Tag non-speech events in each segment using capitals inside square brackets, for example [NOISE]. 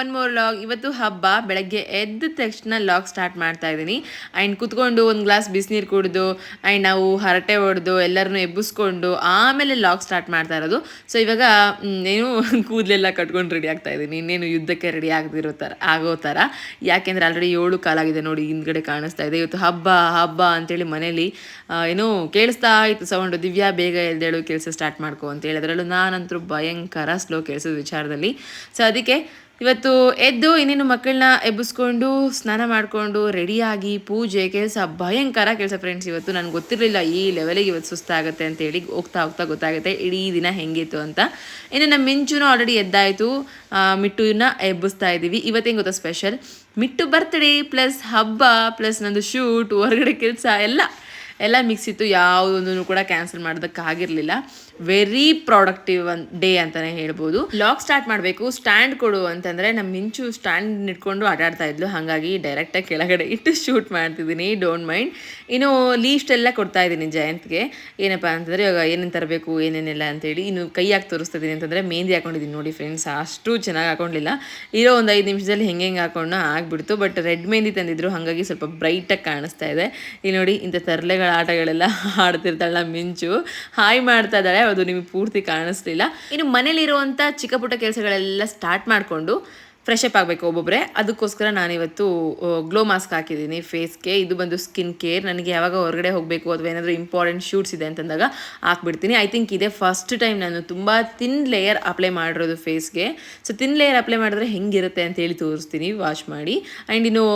One more log ಇವತ್ತು ಹಬ್ಬ, ಬೆಳಗ್ಗೆ ಎದ್ದ ತಕ್ಷಣ ಲಾಗ್ ಸ್ಟಾರ್ಟ್ ಮಾಡ್ತಾ ಇದ್ದೀನಿ. ಆ್ಯಂಡ್ ಕುತ್ಕೊಂಡು ಒಂದು ಗ್ಲಾಸ್ ಬಿಸಿನೀರು ಕುಡಿದು ಆ್ಯಂಡ್ ನಾವು ಹರಟೆ ಹೊಡೆದು, ಎಲ್ಲರನ್ನು ಎಬ್ಬಿಸ್ಕೊಂಡು ಆಮೇಲೆ ಲಾಗ್ ಸ್ಟಾರ್ಟ್ ಮಾಡ್ತಾ ಇರೋದು. ಸೊ ಇವಾಗ ಏನು [LAUGHS] ಕೂದಲೆಲ್ಲ ಕಟ್ಕೊಂಡು ರೆಡಿ ಆಗ್ತಾ ಇದ್ದೀನಿ. ಇನ್ನೇನು ಯುದ್ಧಕ್ಕೆ ರೆಡಿ ಆಗದಿರೋ ಥರ ಆಗೋ ಥರ ಯಾಕೆಂದರೆ ಆಲ್ರೆಡಿ ಏಳು ಕಾಲಾಗಿದೆ ನೋಡಿ, ಹಿಂದ್ಗಡೆ ಕಾಣಿಸ್ತಾ ಇದೆ. ಇವತ್ತು ಹಬ್ಬ ಹಬ್ಬ ಅಂತೇಳಿ ಮನೇಲಿ ಏನು ಕೇಳಿಸ್ತಾ ಇತ್ತು ಸೌಂಡು. ದಿವ್ಯಾ, ಬೇಗ ಎದ್ದೇಳು, ಕೆಲಸ ಸ್ಟಾರ್ಟ್ ಮಾಡ್ಕೊ ಅಂತೇಳಿ. ಅದರಲ್ಲೂ ನಾನಂತರೂ ಭಯಂಕರ ಸ್ಲೋ ಕೆಲಸದ ವಿಚಾರದಲ್ಲಿ. ಸೊ ಅದಕ್ಕೆ ಇವತ್ತು ಎದ್ದು ಇನ್ನೇನು ಮಕ್ಕಳನ್ನ ಎಬ್ಬಿಸ್ಕೊಂಡು, ಸ್ನಾನ ಮಾಡಿಕೊಂಡು, ರೆಡಿಯಾಗಿ ಪೂಜೆ, ಕೆಲಸ ಭಯಂಕರ ಕೆಲಸ ಫ್ರೆಂಡ್ಸ್ ಇವತ್ತು ನನಗೆ ಗೊತ್ತಿರಲಿಲ್ಲ ಈ ಲೆವೆಲಿಗೆ ಇವತ್ತು ಸುಸ್ತಾಗುತ್ತೆ ಅಂತೇಳಿ ಹೋಗ್ತಾ ಹೋಗ್ತಾ ಗೊತ್ತಾಗುತ್ತೆ. ಇಡೀ ದಿನ ಹೆಂಗಿತ್ತು ಅಂತ. ಇನ್ನು ನಮ್ಮ ಮಿಂಚುನೂ ಆಲ್ರೆಡಿ ಎದ್ದಾಯಿತು. ಮಿಟ್ಟುನ ಎಬ್ಬಿಸ್ತಾ ಇದ್ದೀವಿ. ಇವತ್ತೇನು ಗೊತ್ತಾ ಸ್ಪೆಷಲ್ ಮಿಟ್ಟು ಬರ್ತ್ಡೇ ಪ್ಲಸ್ ಹಬ್ಬ ಪ್ಲಸ್ ನಂದು ಶೂಟ್ ಹೊರಗಡೆ ಕೆಲಸ ಎಲ್ಲ ಎಲ್ಲ ಮಿಕ್ಸ್ ಇತ್ತು. ಕೂಡ ಕ್ಯಾನ್ಸಲ್ ಮಾಡೋದಕ್ಕಾಗಿರಲಿಲ್ಲ. ವೆರಿ ಪ್ರಾಡಕ್ಟಿವ್ ಡೇ ಅಂತಾನೆ ಹೇಳ್ಬೋದು. ಲಾಕ್ ಸ್ಟಾರ್ಟ್ ಮಾಡಬೇಕು ಸ್ಟ್ಯಾಂಡ್ ಕೊಡು ಅಂತಂದ್ರೆ ನಮ್ಮ ಮಿಂಚು ಸ್ಟ್ಯಾಂಡ್ ಇಟ್ಕೊಂಡು ಆಟಾಡ್ತಾ ಇದ್ಲು. ಹಾಗಾಗಿ ಡೈರೆಕ್ಟಾಗಿ ಕೆಳಗಡೆ ಇಟ್ಟು ಶೂಟ್ ಮಾಡ್ತಿದ್ದೀನಿ ಡೋಂಟ್ ಮೈಂಡ್ ಇನ್ನು ಲೀಸ್ಟ್ ಎಲ್ಲ ಕೊಡ್ತಾ ಇದ್ದೀನಿ ಜಯಂತ್ಗೆ ಏನಪ್ಪ ಅಂತಂದರೆ ಇವಾಗ ಏನೇನು ತರಬೇಕು, ಏನೇನೆಲ್ಲ ಅಂತೇಳಿ ಇನ್ನು ಕೈಯಾಗಿ ತೋರಿಸ್ತಾ ಇದ್ದೀನಿ ಅಂತಂದರೆ ಮೆಹಂದಿ ಹಾಕೊಂಡಿದ್ದೀನಿ ನೋಡಿ ಫ್ರೆಂಡ್ಸ್ ಅಷ್ಟು ಚೆನ್ನಾಗಿ ಹಾಕೊಂಡಿಲ್ಲ. ಇರೋ ಒಂದು ಐದು ನಿಮಿಷದಲ್ಲಿ ಹೆಂಗೆ ಹೆಂಗೆ ಹಾಕೊಂಡು ಆಗ್ಬಿಡ್ತು. ಬಟ್ ರೆಡ್ ಮೆಹಂದಿ ತಂದಿದ್ರು, ಹಾಗಾಗಿ ಸ್ವಲ್ಪ ಬ್ರೈಟಾಗಿ ಕಾಣಿಸ್ತಾ ಇದೆ. ಇಲ್ಲಿ ನೋಡಿ, ಇಂಥ ತರಲೆಗಳ ಆಟಗಳೆಲ್ಲ [LAUGHS] ಆಡ್ತಿರ್ತಾಳೆ ಮಿಂಚು. ಹಾಯ್ ಮಾಡ್ತಾ ಇದ್ದಾಳೆ. ಅದು ನಿಮಗೆ ಪೂರ್ತಿ ಕಾಣಿಸ್ಲಿಲ್ಲ. ಇನ್ನು ಮನೇಲಿರುವಂಥ ಚಿಕ್ಕ ಪುಟ್ಟ ಕೆಲಸಗಳೆಲ್ಲ ಸ್ಟಾರ್ಟ್ ಮಾಡಿಕೊಂಡು ಫ್ರೆಶ್ ಅಪ್ ಆಗಬೇಕು ಒಬ್ಬೊಬ್ಬರೇ ಅದಕ್ಕೋಸ್ಕರ ನಾನಿವತ್ತು ಗ್ಲೋ ಮಾಸ್ಕ್ ಹಾಕಿದ್ದೀನಿ. ಫೇಸ್ಗೆ ಇದು ಬಂದು ಸ್ಕಿನ್ ಕೇರ್ ನನಗೆ ಯಾವಾಗ ಹೊರಗಡೆ ಹೋಗಬೇಕು ಅಥವಾ ಏನಾದರೂ ಇಂಪಾರ್ಟೆಂಟ್ ಶೂಟ್ಸ್ ಇದೆ ಅಂತಂದಾಗ ಹಾಕ್ಬಿಡ್ತೀನಿ. ಐ ಥಿಂಕ್ ಇದೇ ಫಸ್ಟ್ ಟೈಮ್ ನಾನು ತುಂಬ ತಿನ್ ಲೇಯರ್ ಅಪ್ಲೈ ಮಾಡಿರೋದು ಫೇಸ್ಗೆ ಸೊ ತಿನ್ ಲೇಯರ್ ಅಪ್ಲೈ ಮಾಡಿದ್ರೆ ಹೆಂಗಿರುತ್ತೆ ಅಂತ ಹೇಳಿ ತೋರಿಸ್ತೀನಿ. ವಾಶ್ ಮಾಡಿ. ಆ್ಯಂಡ್ ಇನ್ನು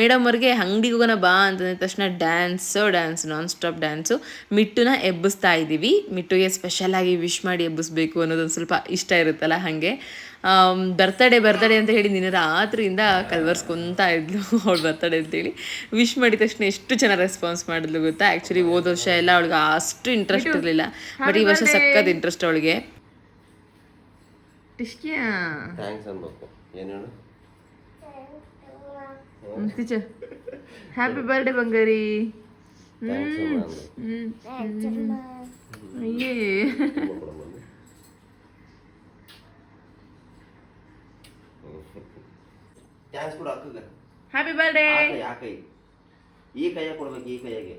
ಮೇಡಮ್ ಅವ್ರಿಗೆ ಅಂಗಡಿಗೆ ಹೋಗೋಣ ಬಾ ಅಂತಂದ ತಕ್ಷಣ dance dance non stop dance ಮಿಟ್ಟುನ ಎಬ್ಬಿಸ್ತಾ ಇದ್ದೀವಿ ಮಿಟ್ಟುಗೆ ಸ್ಪೆಷಲಾಗಿ ವಿಶ್ ಮಾಡಿ ಎಬ್ಬಿಸ್ಬೇಕು ಅನ್ನೋದೊಂದು ಸ್ವಲ್ಪ ಇಷ್ಟ ಇರುತ್ತಲ್ಲ ಹಾಗೆ. ಬರ್ತಡೇ ಬರ್ತಡೇ ಅಂತ ಹೇಳಿ ನಿನ್ನೆ ರಾತ್ರಿಯಿಂದ ಕಲ್ವರ್ಸ್ಕೊಂತ ಇದ್ಲು ಅವಳು ಬರ್ತಡೇ ಅಂತೇಳಿ. ವಿಶ್ ಮಾಡಿದ ತಕ್ಷಣ ಎಷ್ಟು ಜನ ರೆಸ್ಪಾನ್ಸ್ ಮಾಡಿದ್ಲು ಗೊತ್ತಾ? ಆ್ಯಕ್ಚುಲಿ ಹೋದ ವರ್ಷ ಎಲ್ಲ ಅವಳಿಗೆ ಅಷ್ಟು ಇಂಟ್ರೆಸ್ಟ್ ಇರಲಿಲ್ಲ. ಬಟ್ ಈ ವರ್ಷ ಸಕ್ಕದ ಇಂಟ್ರೆಸ್ಟ್ ಅವಳಿಗೆ. ಹ್ಯಾಪಿ ಬರ್ಡೇ ಬಂಗಾರಿ. ಥ್ಯಾಂಕ್ಸ್ ತುಂಬ ಕೊಡು ಅಕ್ಕಗೆ ಹ್ಯಾಪಿ ಬರ್ಡೇ ಆ ಕೈ ಆ ಕೈ. ಈ ಕೈಯ ಕೊಡ್ಬೇಕು ಈ ಕೈಯಾಗೆ.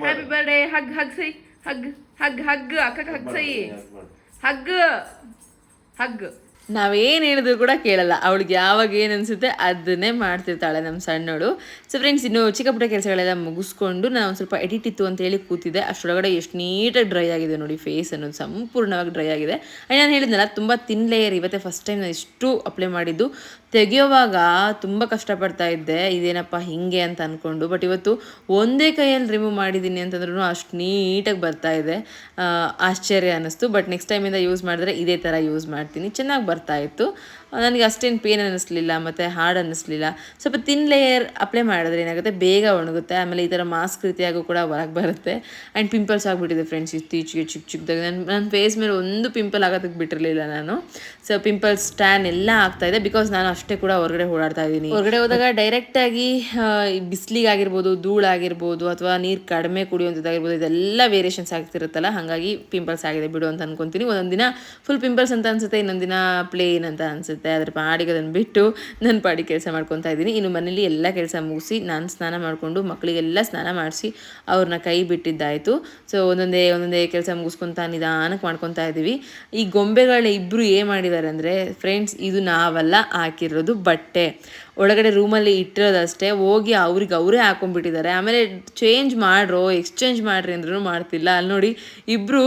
ಹ್ಯಾಪಿ. ಬರ್ಡೇ ಹಗ್ ಹಗ್ ಸೈ. Hug hug hug. ಅಕ್ಕಗೆ ಹಗ್ ಸೈ. ಹಗ್. ಹಗ್. ನಾವೇನು ಹೇಳಿದ್ರು ಕೂಡ ಕೇಳಲ್ಲ. ಅವಳಿಗೆ ಯಾವಾಗ ಏನು ಅನಿಸುತ್ತೆ ಅದನ್ನೇ ಮಾಡ್ತಿರ್ತಾಳೆ ನಮ್ಮ ಸಣ್ಣೋಳು. ಸೊ ಫ್ರೆಂಡ್ಸ್ ಇನ್ನು ಚಿಕ್ಕ ಪುಟ್ಟ ಕೆಲಸಗಳೆಲ್ಲ ಮುಗಿಸ್ಕೊಂಡು ನಾನು ಸ್ವಲ್ಪ ಎಡಿಟ್ ಇತ್ತು ಅಂತ ಹೇಳಿ ಕೂತಿದ್ದೆ. ಅಷ್ಟರೊಳಗಡೆ ಎಷ್ಟು ನೀಟಾಗಿ ಡ್ರೈ ಆಗಿದೆ ನೋಡಿ ಫೇಸ್ ಅನ್ನೋದು ಸಂಪೂರ್ಣವಾಗಿ ಡ್ರೈ ಆಗಿದೆ. ಆ್ಯಂಡ್ ನಾನು ಹೇಳಿದ್ನಲ್ಲ, ತುಂಬ ತಿನ್ ಲೇಯರ್ ಇವತ್ತೇ ಫಸ್ಟ್ ಟೈಮ್ ನಾನು ಇಷ್ಟು ಅಪ್ಲೈ ಮಾಡಿದ್ದು. ತೆಗೆಯುವಾಗ ತುಂಬ ಕಷ್ಟಪಡ್ತಾ ಇದ್ದೆ. ಇದೇನಪ್ಪ ಹಿಂಗೆ ಅಂತ ಅಂದ್ಕೊಂಡು ಬಟ್ ಇವತ್ತು ಒಂದೇ ಕೈಯಲ್ಲಿ ರಿಮೂವ್ ಮಾಡಿದ್ದೀನಿ ಅಂತಂದ್ರೂ ಅಷ್ಟು ನೀಟಾಗಿ ಬರ್ತಾ ಇದೆ. ಆಶ್ಚರ್ಯ ಅನ್ನಿಸ್ತು. ಬಟ್ ನೆಕ್ಸ್ಟ್ ಟೈಮಿಂದ ಯೂಸ್ ಮಾಡಿದ್ರೆ ಇದೇ ಥರ ಯೂಸ್ ಮಾಡ್ತೀನಿ. ಚೆನ್ನಾಗಿ ಬರ್ತಾ ಇತ್ತು ನನಗೆ ಅಷ್ಟೇನು ಪೇನ್ ಅನ್ನಿಸ್ಲಿಲ್ಲ ಮತ್ತು ಹಾರ್ಡ್ ಅನ್ನಿಸ್ಲಿಲ್ಲ. ಸ್ವಲ್ಪ ತಿನ್ ಲೇಯರ್ ಅಪ್ಲೈ ಮಾಡಿದ್ರೆ ಏನಾಗುತ್ತೆ? ಬೇಗ ಒಣಗುತ್ತೆ. ಆಮೇಲೆ ಈ ಥರ ಮಾಸ್ಕ್ ರೀತಿಯಾಗೂ ಕೂಡ ಹೊರಗೆ ಬರುತ್ತೆ. ಆ್ಯಂಡ್ ಪಿಂಪಲ್ಸ್ ಆಗಿಬಿಟ್ಟಿದೆ ಫ್ರೆಂಡ್ಸ್ ಇತ್ತೀಚೆಗೆ ಚಿಕ್ಕ ಚಿಕ್ಕದಾಗಿ ನನ್ನ ನನ್ನ ಫೇಸ್ ಮೇಲೆ ಒಂದು ಪಿಂಪಲ್ ಆಗೋದಕ್ಕೆ ಬಿಟ್ಟಿರಲಿಲ್ಲ ನಾನು. ಸೊ ಪಿಂಪಲ್ಸ್ ಟ್ಯಾನ್ ಎಲ್ಲ ಆಗ್ತಾ ಇದೆ ಬಿಕಾಸ್ ನಾನು ಅಷ್ಟೇ ಕೂಡ ಹೊರಗಡೆ ಓಡಾಡ್ತಾ ಇದ್ದೀನಿ. ಹೊರಗಡೆ ಹೋದಾಗ ಡೈರೆಕ್ಟಾಗಿ ಬಿಸಿಲಿಗಾಗಿರ್ಬೋದು ಧೂಳಾಗಿರ್ಬೋದು ಅಥವಾ ನೀರು ಕಡಿಮೆ ಕುಡಿಯುವಂಥದ್ದಾಗಿರ್ಬೋದು, ಇದೆಲ್ಲ ವೇರಿಯೇಷನ್ಸ್ ಆಗ್ತಿರುತ್ತಲ್ಲ? ಹಾಗಾಗಿ ಪಿಂಪಲ್ಸ್ ಆಗಿದೆ ಬಿಡು ಅಂತ ಅನ್ಕೊತೀನಿ. ಒಂದೊಂದು ದಿನ ಫುಲ್ ಪಿಂಪಲ್ಸ್ ಅಂತ ಅನ್ಸುತ್ತೆ, ಇನ್ನೊಂದು ದಿನ ಪ್ಲೇನ್ ಅಂತ ಅನ್ಸುತ್ತೆ. ಅದ್ರ ಪಾಡಿಗೆ ಅದನ್ನು ಬಿಟ್ಟು ನನ್ನ ಪಾಡಿಗೆ ಕೆಲಸ ಮಾಡ್ಕೊತಾ ಇದ್ದೀನಿ. ಇನ್ನು ಮನೇಲಿ ಎಲ್ಲ ಕೆಲಸ ಮುಗಿಸಿ ನಾನು ಸ್ನಾನ ಮಾಡಿಕೊಂಡು ಮಕ್ಕಳಿಗೆಲ್ಲ ಸ್ನಾನ ಮಾಡಿಸಿ ಅವ್ರನ್ನ ಕೈ ಬಿಟ್ಟಿದ್ದಾಯಿತು. ಸೊ ಒಂದೊಂದೇ ಒಂದೊಂದೇ ಕೆಲಸ ಮುಗಿಸ್ಕೊತಾ ನಿಧಾನಕ್ಕೆ ಮಾಡ್ಕೊತಾ ಇದ್ದೀವಿ ಈ ಗೊಂಬೆಗಳ ಇಬ್ಬರು ಏನು ಮಾಡಿದ್ದಾರೆ ಅಂದರೆ ಫ್ರೆಂಡ್ಸ್ ಇದು ನಾವೆಲ್ಲ, ಹಾಕಿರೋದು ಬಟ್ಟೆ. ಒಳಗಡೆ ರೂಮಲ್ಲಿ ಇಟ್ಟಿರೋದಷ್ಟೇ, ಹೋಗಿ ಅವ್ರಿಗೆ ಅವರೇ ಹಾಕೊಂಡ್ಬಿಟ್ಟಿದ್ದಾರೆ. ಆಮೇಲೆ ಚೇಂಜ್ ಮಾಡ್ರೋ ಎಕ್ಸ್ಚೇಂಜ್ ಮಾಡ್ರಿ ಅಂದ್ರೂ ಮಾಡ್ತಿಲ್ಲ. ಅಲ್ಲಿ ನೋಡಿ ಇಬ್ಬರು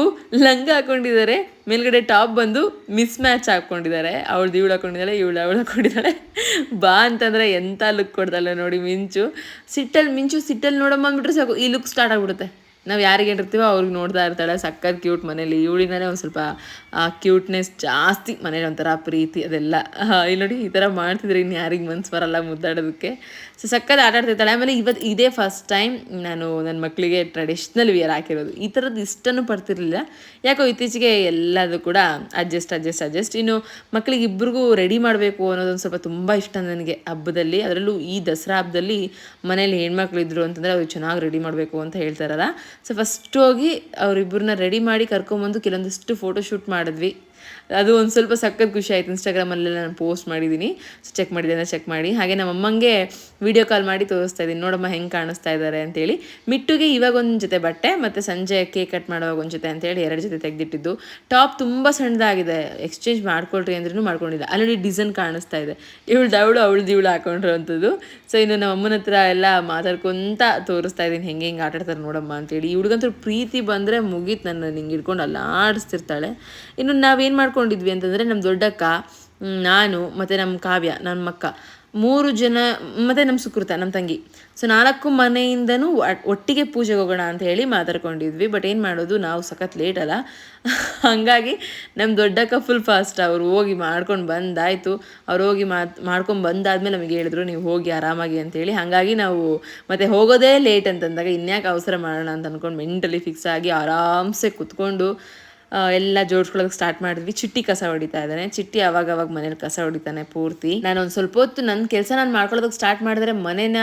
ಲಂಗ ಹಾಕೊಂಡಿದ್ದಾರೆ, ಮೇಲ್ಗಡೆ ಟಾಪ್ ಬಂದು ಮಿಸ್ ಮ್ಯಾಚ್ ಹಾಕ್ಕೊಂಡಿದ್ದಾರೆ ಅವಳು ಇವಳು ಹಾಕೊಂಡಿದ್ದಾಳೆ, ಇವಳು ಅವಳು ಹಾಕೊಂಡಿದ್ದಾಳೆ. ಬಾ ಅಂತಂದರೆ ಎಂಥ ಲುಕ್ ಕೊಡ್ತಾಳೆ ನೋಡಿ ಮಿಂಚು. ಸಿಟ್ಟಲ್ಲಿ ಮಿಂಚು ಸಿಟ್ಟಲ್ಲಿ ನೋಡಮ್ಮ ಅಂದ್ಬಿಟ್ರೆ ಸಾಕು, ಈ ಲುಕ್ ಸ್ಟಾರ್ಟ್ ಆಗ್ಬಿಡುತ್ತೆ. ನಾವು ಯಾರಿಗೆ ಇರ್ತೀವೋ ಅವ್ರಿಗೆ ನೋಡ್ತಾ ಇರ್ತಾಳೆ. ಸಕ್ಕತ್ ಕ್ಯೂಟ್ ಮನೇಲಿ. ಇವಳಿಂದಾನೆ ಒಂದು ಸ್ವಲ್ಪ ಕ್ಯೂಟ್ನೆಸ್ ಜಾಸ್ತಿ ಮನೇಲಿ ಒಂಥರ ಪ್ರೀತಿ ಅದೆಲ್ಲ. ಇಲ್ಲಿ ನೋಡಿ ಈ ಥರ ಮಾಡ್ತಿದ್ರೆ ಇನ್ನು ಯಾರಿಗೆ ಮನ್ಸು ಬರಲ್ಲ ಮುದ್ದಾಡೋದಕ್ಕೆ. ಸೊ ಸಕ್ಕತ್ ಆಟ ಆಡ್ತಿರ್ತಾಳೆ. ಆಮೇಲೆ ಇವತ್ತು ಇದೇ ಫಸ್ಟ್ ಟೈಮ್ ನಾನು ನನ್ನ ಮಕ್ಕಳಿಗೆ ಟ್ರೆಡಿಷ್ನಲ್ ವಿಯರ್ ಹಾಕಿರೋದು. ಈ ಥರದ್ದು ಇಷ್ಟನೂ ಪಡ್ತಿರಲಿಲ್ಲ. ಯಾಕೋ ಇತ್ತೀಚೆಗೆ ಎಲ್ಲದು ಕೂಡ ಅಡ್ಜಸ್ಟ್ ಅಡ್ಜಸ್ಟ್ ಅಡ್ಜಸ್ಟ್ ಇನ್ನು ಮಕ್ಕಳಿಗೆ ಇಬ್ಬರಿಗೂ ರೆಡಿ ಮಾಡಬೇಕು ಅನ್ನೋದೊಂದು ಸ್ವಲ್ಪ ತುಂಬ ಇಷ್ಟ ನನಗೆ ಹಬ್ಬದಲ್ಲಿ. ಅದರಲ್ಲೂ ಈ ದಸರಾ ಹಬ್ಬದಲ್ಲಿ ಮನೇಲಿ ಹೆಣ್ಮಕ್ಳು ಇದ್ರು ಅಂತಂದರೆ ಅವ್ರು ಚೆನ್ನಾಗಿ ರೆಡಿ ಮಾಡಬೇಕು ಅಂತ ಹೇಳ್ತಾರಲ್ಲ ಸೊ ಫಸ್ಟ್ ಹೋಗಿ ಅವರಿಬ್ಬರನ್ನ ರೆಡಿ ಮಾಡಿ ಕರ್ಕೊಂಬಂದು ಕೆಲವೊಂದಿಷ್ಟು ಫೋಟೋ ಶೂಟ್ ಮಾಡಿದ್ವಿ. ಅದು ಒಂದು ಸ್ವಲ್ಪ ಸಖತ್ ಖುಷಿ ಆಯ್ತು ಇನ್ಸ್ಟಾಗ್ರಾಮಲ್ಲೆಲ್ಲ ನಾನು ಪೋಸ್ಟ್ ಮಾಡಿದ್ದೀನಿ ಸೊ ಚೆಕ್ ಮಾಡಿದ್ದೇನೆ ಚೆಕ್ ಮಾಡಿ. ಹಾಗೆ ನಮ್ಮ ಅಮ್ಮಂಗೆ ವಿಡಿಯೋ ಕಾಲ್ ಮಾಡಿ ತೋರಿಸ್ತಾ ಇದ್ದೀನಿ ನೋಡಮ್ಮ ಹೆಂಗೆ ಕಾಣಿಸ್ತಾ ಇದ್ದಾರೆ ಅಂತೇಳಿ. ಮಿಟ್ಟುಗೆ ಇವಾಗ ಒಂದು ಜೊತೆ ಬಟ್ಟೆ ಮತ್ತು ಸಂಜೆ ಕೇಕ್ ಕಟ್ ಮಾಡುವಾಗ ಒಂದು ಜೊತೆ ಅಂತೇಳಿ ಎರಡು ಜೊತೆ ತೆಗೆದಿಟ್ಟಿದ್ದು. ಟಾಪ್ ತುಂಬ ಸಣ್ಣದಾಗಿದೆ. ಎಕ್ಸ್ಚೇಂಜ್ ಮಾಡ್ಕೊಳ್ರಿ ಅಂದ್ರೂ ಮಾಡ್ಕೊಂಡಿಲ್ಲ. ಅಲ್ಲಿ ಡಿಸೈನ್ ಕಾಣಿಸ್ತಾ ಇದೆ. ಇವಳ್ದು ಅವಳು ದಿವಳು ಹಾಕೊಂಡಿರೋವಂಥದ್ದು ಸೊ ಇನ್ನು ನಮ್ಮ ಅಮ್ಮನ ಹತ್ರ ಎಲ್ಲ ಮಾತಾಡ್ಕೊಂತ ತೋರಿಸ್ತಾ ಇದ್ದೀನಿ ಹೆಂಗೆ ಹೆಂಗೆ ಆಟಾಡ್ತಾರೆ ನೋಡಮ್ಮ ಅಂತೇಳಿ. ಹುಡುಗಂತೂ ಪ್ರೀತಿ ಬಂದರೆ ಮುಗೀತು ನನ್ನ ಹಿಂಗೆ ಹಿಡ್ಕೊಂಡು ಅಲ್ಲ ಆಡಿಸ್ತಿರ್ತಾಳೆ ಇನ್ನು ನಾವೇನು ಮಾಡ್ಕೊಂಡಿದ್ವಿ ಅಂತಂದರೆ ನಮ್ಮ ದೊಡ್ಡಕ್ಕ ನಾನು ಮತ್ತು ನಮ್ಮ ಕಾವ್ಯ ನನ್ನ ಮಕ್ಕ, ಮೂರು ಜನ, ಮತ್ತು ನಮ್ಮ ಸುಕೃತ ನಮ್ಮ ತಂಗಿ. ಸೊ ನಾಲ್ಕು ಮನೆಯಿಂದನೂ ಒಟ್ಟಿಗೆ ಪೂಜೆಗೆ ಹೋಗೋಣ ಅಂತ ಹೇಳಿ ಮಾತಾಡ್ಕೊಂಡಿದ್ವಿ. ಬಟ್ ಏನು ಮಾಡೋದು, ನಾವು ಸಖತ್ ಲೇಟ್ ಅಲ್ಲ. [LAUGHS] ಹಾಗಾಗಿ ನಮ್ಮ ದೊಡ್ಡಕ್ಕ ಫುಲ್ ಫಾಸ್ಟ್ ಅವರು ಹೋಗಿ ಮಾಡ್ಕೊಂಡು ಬಂದಾಯಿತು. ಅವ್ರು ಹೋಗಿ ಮಾತು, ಮಾಡ್ಕೊಂಡು ಬಂದಾದ್ಮೇಲೆ ನಮಗೆ ಹೇಳಿದ್ರು, ನೀವು ಹೋಗಿ ಆರಾಮಾಗಿ ಅಂತೇಳಿ ಹಾಗಾಗಿ ನಾವು ಮತ್ತೆ ಹೋಗೋದೇ ಲೇಟ್ ಅಂತಂದಾಗ ಇನ್ಯಾಕೆ ಅವಸರ ಮಾಡೋಣ ಅಂತ ಅಂದ್ಕೊಂಡು ಮೆಂಟಲಿ ಫಿಕ್ಸ್ ಆಗಿ ಆರಾಮ್ಸೆ ಕುತ್ಕೊಂಡು ಎಲ್ಲ ಜೋಡ್ಸ್ಕೊಳ್ಳೋಕೆ ಸ್ಟಾರ್ಟ್ ಮಾಡಿದ್ವಿ. ಚಿಟ್ಟಿ ಕಸ ಹೊಡಿತಾ ಇದ್ದಾನೆ. ಚಿಟ್ಟಿ ಅವಾಗ ಅವಾಗ ಮನೇಲಿ ಕಸ ಹೊಡಿತಾನೆ ಪೂರ್ತಿ. ನಾನು ಸ್ವಲ್ಪ ಹೊತ್ತು ನನ್ನ ಕೆಲಸ ನಾನು ಮಾಡ್ಕೊಳ್ಳೋದಕ್ಕೆ ಸ್ಟಾರ್ಟ್ ಮಾಡಿದ್ರೆ ಮನೇನ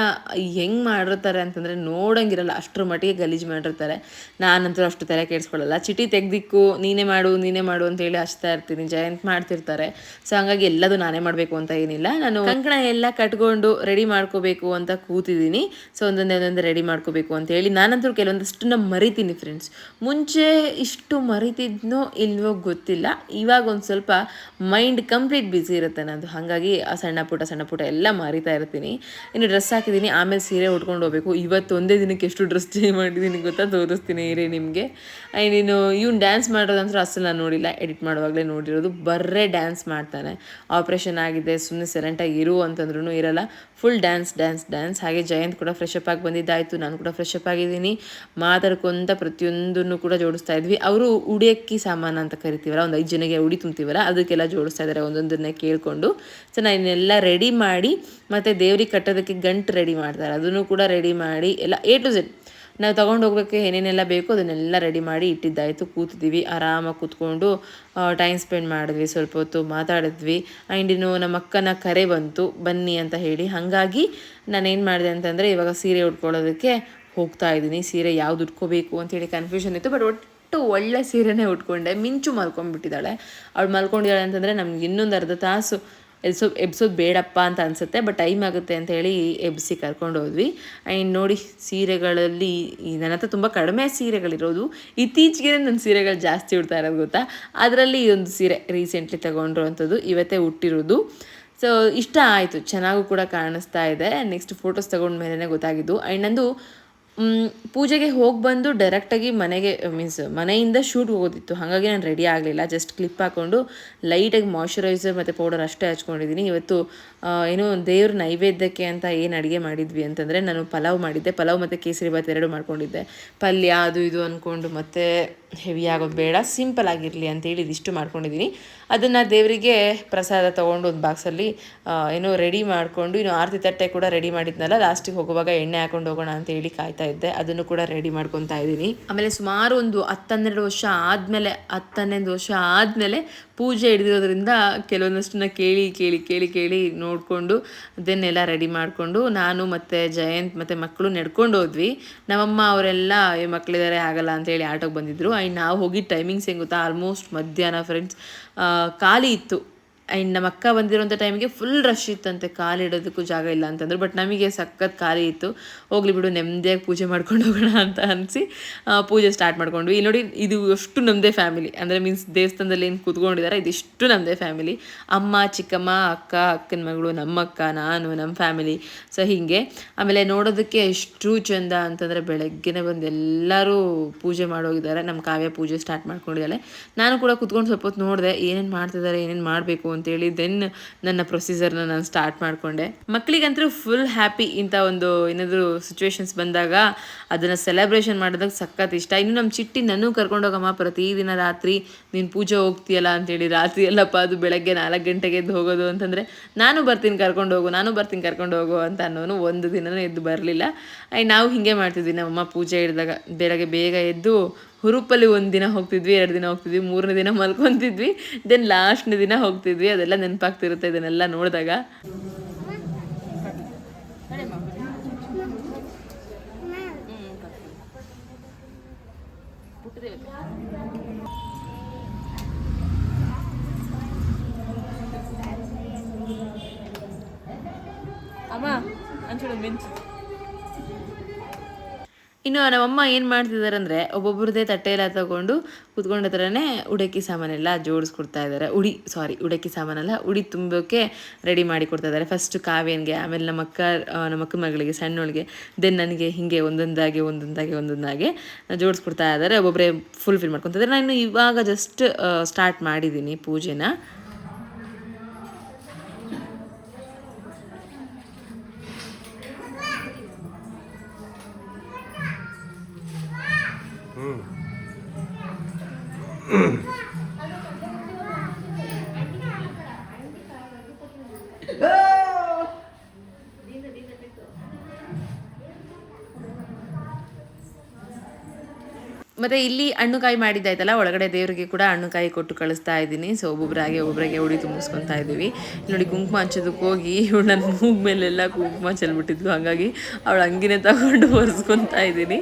ಹೆಂಗೆ ಮಾಡಿರ್ತಾರೆ ಅಂತಂದರೆ ನೋಡಂಗಿರಲ್ಲ. ಅಷ್ಟರ ಮಟ್ಟಿಗೆ ಗಲೀಜು ಮಾಡಿರ್ತಾರೆ. ನಾನಂತೂ ಅಷ್ಟು ತಲೆ ಕೇಳಿಸ್ಕೊಳ್ಳಲ್ಲ ಚಿಟ್ಟಿ ತೆಗ್ದಿಕ್ಕು, ನೀನೇ ಮಾಡು ನೀನೇ ಮಾಡು ಅಂತ ಹೇಳಿ ಹಚ್ತಾ ಇರ್ತೀನಿ. ಜಯಂತ್ ಮಾಡ್ತಿರ್ತಾರೆ. ಸೊ ಹಂಗಾಗಿ ಎಲ್ಲದು ನಾನೇ ಮಾಡಬೇಕು ಅಂತ ಏನಿಲ್ಲ. ನಾನು ಕಂಕಣ ಎಲ್ಲ ಕಟ್ಕೊಂಡು ರೆಡಿ ಮಾಡ್ಕೋಬೇಕು ಅಂತ ಕೂತಿದ್ದೀನಿ. ಸೊ ಒಂದೊಂದೇ ಒಂದೊಂದು ರೆಡಿ ಮಾಡ್ಕೋಬೇಕು ಅಂತ ಹೇಳಿ ನಾನಂತೂ ಕೆಲವೊಂದಷ್ಟನ್ನ ಮರಿತೀನಿ ಫ್ರೆಂಡ್ಸ್ ಮುಂಚೆ ಇಷ್ಟು ಮರಿತಿದ್ನೋ ಇಲ್ವೋ ಗೊತ್ತಿಲ್ಲ. ಇವಾಗ ಒಂದು ಸ್ವಲ್ಪ ಮೈಂಡ್ ಕಂಪ್ಲೀಟ್ ಬ್ಯುಸಿ ಇರುತ್ತೆ ನಾನು ಹಾಗಾಗಿ ಆ ಸಣ್ಣ ಪುಟ್ಟ ಸಣ್ಣ ಪುಟ್ಟ ಎಲ್ಲ ಮಾರಿತಾ ಇರ್ತೀನಿ. ಇನ್ನು ಡ್ರೆಸ್ ಹಾಕಿದ್ದೀನಿ. ಆಮೇಲೆ ಸೀರೆ ಉಟ್ಕೊಂಡು ಹೋಗ್ಬೇಕು. ಇವತ್ತು ಒಂದೇ ದಿನಕ್ಕೆ ಎಷ್ಟು ಡ್ರೆಸ್ ಚೇಂಜ್ ಮಾಡಿದ್ದೀನಿ ಗೊತ್ತಾ? ತೋರಿಸ್ತೀನಿ ಇರಿ ನಿಮಗೆ. ನೀನು ಇವ್ನು ಡ್ಯಾನ್ಸ್ ಮಾಡೋದಂದ್ರೆ ಅಸಲು ನಾನು ನೋಡಿಲ್ಲ. ಎಡಿಟ್ ಮಾಡುವಾಗಲೇ ನೋಡಿರೋದು. ಬರ್ರೇ ಡ್ಯಾನ್ಸ್ ಮಾಡ್ತಾನೆ. ಆಪ್ರೇಷನ್ ಆಗಿದೆ. ಸುಮ್ಮನೆ ಸೆಲೆಂಟಾಗಿ ಇರು ಅಂತಂದ್ರೂ ಇರಲ್ಲ. ಫುಲ್ ಡ್ಯಾನ್ಸ್ ಡ್ಯಾನ್ಸ್ ಡ್ಯಾನ್ಸ್ ಹಾಗೆ ಜಯಂತ್ ಕೂಡ ಫ್ರೆಶ್ ಅಪ್ ಆಗಿ ಬಂದಿದ್ದಾಯಿತು. ನಾನು ಕೂಡ ಫ್ರೆಶ್ ಅಪ್ ಆಗಿದ್ದೀನಿ. ಮಾತಾಡ್ಕೊಂತ ಪ್ರತಿಯೊಂದನ್ನು ಕೂಡ ಜೋಡಿಸ್ತಾ ಇದ್ವಿ. ಅವರು ಉಡಿಯಕ್ಕಿ ಸಾಮಾನು ಅಂತ ಕರಿತೀವಲ್ಲ, ಒಂದು ಐದು ಜನಗೆ ಉಡಿ ತುಂಬ್ತೀವಲ್ಲ, ಅದಕ್ಕೆಲ್ಲ ಜೋಡಿಸ್ತಾ ಇದ್ದಾರೆ ಒಂದೊಂದನ್ನೇ ಕೇಳಿಕೊಂಡು. ಸೊ ನಾನು ಇದನ್ನೆಲ್ಲ ರೆಡಿ ಮಾಡಿ, ಮತ್ತು ದೇವ್ರಿಗೆ ಕಟ್ಟೋದಕ್ಕೆ ಗಂಟು ರೆಡಿ ಮಾಡ್ತಾರೆ. ಅದನ್ನು ಕೂಡ ರೆಡಿ ಮಾಡಿ, ಎಲ್ಲ ಎ ಟು ಝೆಡ್ ನಾವು ತೊಗೊಂಡು ಹೋಗ್ಬೇಕು, ಏನೇನೆಲ್ಲ ಬೇಕೋ ಅದನ್ನೆಲ್ಲ ರೆಡಿ ಮಾಡಿ ಇಟ್ಟಿದ್ದಾಯಿತು. ಕೂತಿದ್ದೀವಿ, ಆರಾಮಾಗಿ ಕೂತ್ಕೊಂಡು ಟೈಮ್ ಸ್ಪೆಂಡ್ ಮಾಡಿದ್ವಿ, ಸ್ವಲ್ಪ ಹೊತ್ತು ಮಾತಾಡಿದ್ವಿ. ಆ್ಯಂಡ್ ಇನ್ನು ನಮ್ಮ ಅಕ್ಕನ ಕರೆ ಬಂತು, ಬನ್ನಿ ಅಂತ ಹೇಳಿ. ಹಾಗಾಗಿ ನಾನೇನು ಮಾಡಿದೆ ಅಂತಂದರೆ, ಇವಾಗ ಸೀರೆ ಉಟ್ಕೊಳ್ಳೋದಕ್ಕೆ ಹೋಗ್ತಾ ಇದ್ದೀನಿ. ಸೀರೆ ಯಾವ್ದು ಉಟ್ಕೋಬೇಕು ಅಂತೇಳಿ ಕನ್ಫ್ಯೂಷನ್ ಇತ್ತು ಬಟ್ ಒಟ್ಟು ಒಳ್ಳೆ ಸೀರೆನೇ ಉಟ್ಕೊಂಡೆ. ಮಿಂಚು ಮಲ್ಕೊಂಡ್ಬಿಟ್ಟಿದ್ದಾಳೆ. ಅವಳು ಮಲ್ಕೊಂಡಿದ್ದಾಳೆ ಅಂತಂದರೆ ನಮ್ಗೆ ಇನ್ನೊಂದು ಅರ್ಧ ತಾಸು ಎಬ್ಸೋ, ಎಬ್ಸೋದು ಬೇಡಪ್ಪ ಅಂತ ಅನಿಸುತ್ತೆ. ಬಟ್ ಟೈಮ್ ಆಗುತ್ತೆ ಅಂತ ಹೇಳಿ ಎಬ್ಸಿ ಕರ್ಕೊಂಡು ಹೋದ್ವಿ. ಆ್ಯಂಡ್ ನೋಡಿ ಸೀರೆಗಳಲ್ಲಿ ನನ್ನ ಹತ್ರ ತುಂಬ ಕಡಿಮೆ ಸೀರೆಗಳಿರೋದು. ಇತ್ತೀಚೆಗೆ ನನ್ನ ಸೀರೆಗಳು ಜಾಸ್ತಿ ಉಡ್ತಾ ಇರೋದು ಗೊತ್ತಾ? ಅದರಲ್ಲಿ ಒಂದು ಸೀರೆ ರೀಸೆಂಟ್ಲಿ ತಗೊಂಡಿರುವಂಥದ್ದು. ಇವತ್ತೇ ಹುಟ್ಟಿರೋದು ಸೊ ಇಷ್ಟ ಆಯಿತು. ಚೆನ್ನಾಗೂ ಕೂಡ ಕಾಣಿಸ್ತಾ ಇದೆ. ನೆಕ್ಸ್ಟ್ ಫೋಟೋಸ್ ತಗೊಂಡ ಗೊತ್ತಾಗಿದ್ದು. ಆ್ಯಂಡ್ ನಂದು ಪೂಜೆಗೆ ಹೋಗಿ ಬಂದು ಡೈರೆಕ್ಟಾಗಿ ಮನೆಗೆ ಮೀನ್ಸ್ ಮನೆಯಿಂದ ಶೂಟ್ ಹೋಗೋದಿತ್ತು. ಹಾಗಾಗಿ ನಾನು ರೆಡಿ ಆಗಲಿಲ್ಲ. ಜಸ್ಟ್ ಕ್ಲಿಪ್ ಹಾಕ್ಕೊಂಡು ಲೈಟಾಗಿ ಮಾಯ್ಶ್ಚರೈಸರ್ ಮತ್ತು ಪೌಡರ್ ಅಷ್ಟೇ ಹಚ್ಕೊಂಡಿದ್ದೀನಿ ಇವತ್ತು ಏನು ದೇವ್ರ ನೈವೇದ್ಯಕ್ಕೆ ಅಂತ ಏನು ಅಡುಗೆ ಮಾಡಿದ್ವಿ ಅಂತಂದರೆ ನಾನು ಪಲಾವ್ ಮಾಡಿದ್ದೆ. ಪಲಾವ್ ಮತ್ತು ಕೇಸರಿ ಭಾತ್ ಎರಡು ಮಾಡ್ಕೊಂಡಿದ್ದೆ. ಪಲ್ಯ, ಅದು ಇದು ಅಂದ್ಕೊಂಡು ಮತ್ತೆ ಹೆವಿ ಆಗೋದು ಬೇಡ ಸಿಂಪಲ್ ಆಗಿರಲಿ ಅಂತೇಳಿ ಇದಿಷ್ಟು ಮಾಡ್ಕೊಂಡಿದ್ದೀನಿ ಅದನ್ನು ದೇವರಿಗೆ ಪ್ರಸಾದ ತೊಗೊಂಡು ಒಂದು ಬಾಕ್ಸಲ್ಲಿ ಏನೋ ರೆಡಿ ಮಾಡಿಕೊಂಡು, ಇನ್ನು ಆರತಿ ತಟ್ಟೆ ಕೂಡ ರೆಡಿ ಮಾಡಿದ್ನಲ್ಲ ಲಾಸ್ಟಿಗೆ ಹೋಗುವಾಗ ಎಣ್ಣೆ ಹಾಕೊಂಡು ಹೋಗೋಣ ಅಂತ ಹೇಳಿ ಕಾಯ್ತಾ ಇದ್ದೆ. ಅದನ್ನು ಕೂಡ ರೆಡಿ ಮಾಡ್ಕೊತಾ ಇದ್ದೀನಿ. ಆಮೇಲೆ ಸುಮಾರು ಒಂದು ಹತ್ತನ್ನೆರಡು ವರ್ಷ ಆದಮೇಲೆ, ಹತ್ತನ್ನೊಂದು ವರ್ಷ ಆದಮೇಲೆ ಪೂಜೆ ಹಿಡಿದಿರೋದ್ರಿಂದ ಕೆಲವೊಂದಷ್ಟನ್ನ ಕೇಳಿ ಕೇಳಿ ಕೇಳಿ ಕೇಳಿ ನೋಡಿಕೊಂಡು ಅದನ್ನೆಲ್ಲ ರೆಡಿ ಮಾಡಿಕೊಂಡು ನಾನು ಮತ್ತು ಜಯಂತ್ ಮತ್ತು ಮಕ್ಕಳು ನಡ್ಕೊಂಡು ಹೋದ್ವಿ. ನಮ್ಮಮ್ಮ ಅವರೆಲ್ಲ ಮಕ್ಕಳಿದ್ದಾರೆ ಆಗಲ್ಲ ಅಂತೇಳಿ ಆಟೋಗೆ ಬಂದಿದ್ದರು ಆ್ಯಂಡ್ ನಾವು ಹೋಗಿದ್ದ ಟೈಮಿಂಗ್ಸ್ ಹೆಂಗೆ ಗೊತ್ತಾ? ಆಲ್ಮೋಸ್ಟ್ ಮಧ್ಯಾಹ್ನ ಫ್ರೆಂಡ್ಸ್ ಖಾಲಿ ಇತ್ತು. ಆ್ಯಂಡ್ ನಮ್ಮ ಅಕ್ಕ ಬಂದಿರೋಂಥ ಟೈಮಿಗೆ ಫುಲ್ ರಶ್ ಇತ್ತಂತೆ ಕಾಲಿಡೋದಕ್ಕೂ ಜಾಗ ಇಲ್ಲ ಅಂತಂದ್ರು. ಬಟ್ ನಮಗೆ ಸಖತ್ ಖಾಲಿ ಇತ್ತು. ಹೋಗ್ಲಿ ಬಿಡು ನೆಮ್ಮದಿಯಾಗಿ ಪೂಜೆ ಮಾಡ್ಕೊಂಡು ಹೋಗೋಣ ಅಂತ ಅನಿಸಿ ಪೂಜೆ ಸ್ಟಾರ್ಟ್ ಮಾಡ್ಕೊಂಡ್ವಿ. ಇಲ್ಲಿ ನೋಡಿ, ಇದು ಅಷ್ಟು ನಮ್ಮದೇ ಫ್ಯಾಮಿಲಿ ಅಂದರೆ ಮೀನ್ಸ್ ದೇವಸ್ಥಾನದಲ್ಲಿ ಏನು ಕೂತ್ಕೊಂಡಿದ್ದಾರೆ ಇದಿಷ್ಟು ನಮ್ಮದೇ ಫ್ಯಾಮಿಲಿ ಅಮ್ಮ, ಚಿಕ್ಕಮ್ಮ, ಅಕ್ಕ, ಅಕ್ಕನ ಮಗಳು, ನಮ್ಮ ಅಕ್ಕ, ನಾನು ನಮ್ಮ ಫ್ಯಾಮಿಲಿ ಸೊ ಹೀಗೆ. ಆಮೇಲೆ ನೋಡೋದಕ್ಕೆ ಎಷ್ಟು ಚಂದ ಅಂತಂದರೆ ಬೆಳಗ್ಗೆನೇ ಬಂದು ಎಲ್ಲರೂ ಪೂಜೆ ಮಾಡೋಗಿದ್ದಾರೆ. ನಮ್ಮ ಕಾವ್ಯ ಪೂಜೆ ಸ್ಟಾರ್ಟ್ ಮಾಡ್ಕೊಂಡಿದ್ದಾಳೆ. ನಾನು ಕೂಡ ಕುತ್ಕೊಂಡು ಸ್ವಲ್ಪ ಹೊತ್ತು ನೋಡಿದೆ, ಏನೇನು ಮಾಡ್ತಿದ್ದಾರೆ, ಏನೇನು ಮಾಡಬೇಕು ಅಂತೇಳಿ ದೆನ್ ನನ್ನ ಪ್ರೊಸೀಜರ್ನ ನಾನು ಸ್ಟಾರ್ಟ್ ಮಾಡಿಕೊಂಡೆ. ಮಕ್ಕಳಿಗಂತೂ ಫುಲ್ ಹ್ಯಾಪಿ ಇಂಥ ಒಂದು ಏನಾದರೂ ಸಿಚುವೇಶನ್ಸ್ ಬಂದಾಗ ಅದನ್ನು ಸೆಲೆಬ್ರೇಷನ್ ಮಾಡೋದಕ್ಕೆ ಸಖತ್ ಇಷ್ಟ. ಇನ್ನು ನಮ್ಮ ಚಿಟ್ಟಿ ನನಗೂ ಕರ್ಕೊಂಡೋಗಮ್ಮ, ಪ್ರತಿದಿನ ರಾತ್ರಿ ನೀನು ಪೂಜೆ ಹೋಗ್ತೀಯಲ್ಲ ಅಂತೇಳಿ, ರಾತ್ರಿ ಎಲ್ಲಪ್ಪ ಅದು ಬೆಳಗ್ಗೆ ನಾಲ್ಕು ಗಂಟೆಗೆ ಎದ್ದು ಹೋಗೋದು ಅಂತಂದರೆ, ನಾನು ಬರ್ತೀನಿ ಕರ್ಕೊಂಡು ಹೋಗು, ನಾನು ಬರ್ತೀನಿ ಕರ್ಕೊಂಡು ಹೋಗು ಅಂತ ಅನ್ನೋನು ಒಂದು ದಿನನೂ ಎದ್ದು ಬರಲಿಲ್ಲ. ನಾವು ಹೀಗೆ ಮಾಡ್ತಿದ್ವಿ. ನಮ್ಮಮ್ಮ ಪೂಜೆ ಹಿಡಿದಾಗ ಬೆಳಗ್ಗೆ ಬೇಗ ಎದ್ದು ಹುರುಪಲ್ಲಿ ಒಂದು ದಿನ ಹೋಗ್ತಿದ್ವಿ, ಎರಡು ದಿನ ಹೋಗ್ತಿದ್ವಿ, ಮೂರನೇ ದಿನ ಮಲ್ಕೊತಿದ್ವಿ ದೆನ್ ಲಾಸ್ಟ್ನೇ ದಿನ ಹೋಗ್ತಿದ್ವಿ, ಅದೆಲ್ಲ ನೆನಪಾಗ್ತಿರುತ್ತೆ ಇದನ್ನೆಲ್ಲ ನೋಡಿದಾಗ. ಅಮ್ಮ ಅಂಚಳು ಮಿಂಚು. ಇನ್ನು ನಮ್ಮಮ್ಮ ಏನು ಮಾಡ್ತಿದ್ದಾರೆ ಅಂದರೆ ಒಬ್ಬೊಬ್ರದ್ದೇ ತಟ್ಟೆ ಎಲ್ಲ ತಗೊಂಡು ಕುತ್ಕೊಂಡ ಹತ್ರನೇ ಉಡಕ್ಕಿ ಸಾಮಾನೆಲ್ಲ ಜೋಡಿಸ್ಕೊಡ್ತಾ ಇದ್ದಾರೆ ಉಡಿ ಸಾರಿ ಉಡಕ್ಕಿ ಸಾಮಾನೆಲ್ಲ ಉಡಿ ತುಂಬೋಕ್ಕೆ ರೆಡಿ ಮಾಡಿ ಕೊಡ್ತಾ ಇದ್ದಾರೆ ಫಸ್ಟ್ ಕಾವ್ಯನ್ಗೆ ಆಮೇಲೆ ನಮ್ಮ ಅಕ್ಕ ನಮ್ಮ ಅಕ್ಕ ಮಗಳಿಗೆ, ಸಣ್ಣವಳಿಗೆ ದೆನ್ ನನಗೆ ಹೀಗೆ ಒಂದೊಂದಾಗಿ ಒಂದೊಂದಾಗಿ ಒಂದೊಂದಾಗಿ ಜೋಡಿಸ್ಕೊಡ್ತಾ ಇದ್ದಾರೆ ಒಬ್ಬೊಬ್ಬರೇ ಫುಲ್ ಫಿಲ್ ಮಾಡ್ಕೊತಾ ಇದ್ದಾರೆ ನಾನು ಇವಾಗ ಜಸ್ಟ್ ಸ್ಟಾರ್ಟ್ ಮಾಡಿದ್ದೀನಿ ಪೂಜೆನ. ಮತ್ತೆ ಇಲ್ಲಿ ಹಣ್ಣುಕಾಯಿ ಮಾಡಿದ್ದಾಯ್ತಲ್ಲ, ಒಳಗಡೆ ದೇವರಿಗೆ ಕೂಡ ಹಣ್ಣುಕಾಯಿ ಕೊಟ್ಟು ಕಳಿಸ್ತಾ ಇದ್ದೀನಿ. ಸೊ ಒಬ್ಬೊಬ್ಬರಾಗೆ ಒಬ್ಬರಿಗೆ ಉಡಿ ತುಂಬಿಸ್ಕೊತಾ ಇದ್ದೀವಿ. ನೋಡಿ ಕುಂಕುಮ ಹಚ್ಚೋದಕ್ಕೆ ಹೋಗಿ ಇವಳು ನನ್ನ ಮೂಗ್ ಮೇಲೆಲ್ಲ ಕುಂಕುಮ ಚೆಲ್ಬಿಟ್ಟಿದ್ಲು ಹಾಗಾಗಿ ಅವಳು ಹಂಗಿನೇ ತಗೊಂಡು ಒರೆಸ್ಕೊತಾ ಇದ್ದೀನಿ.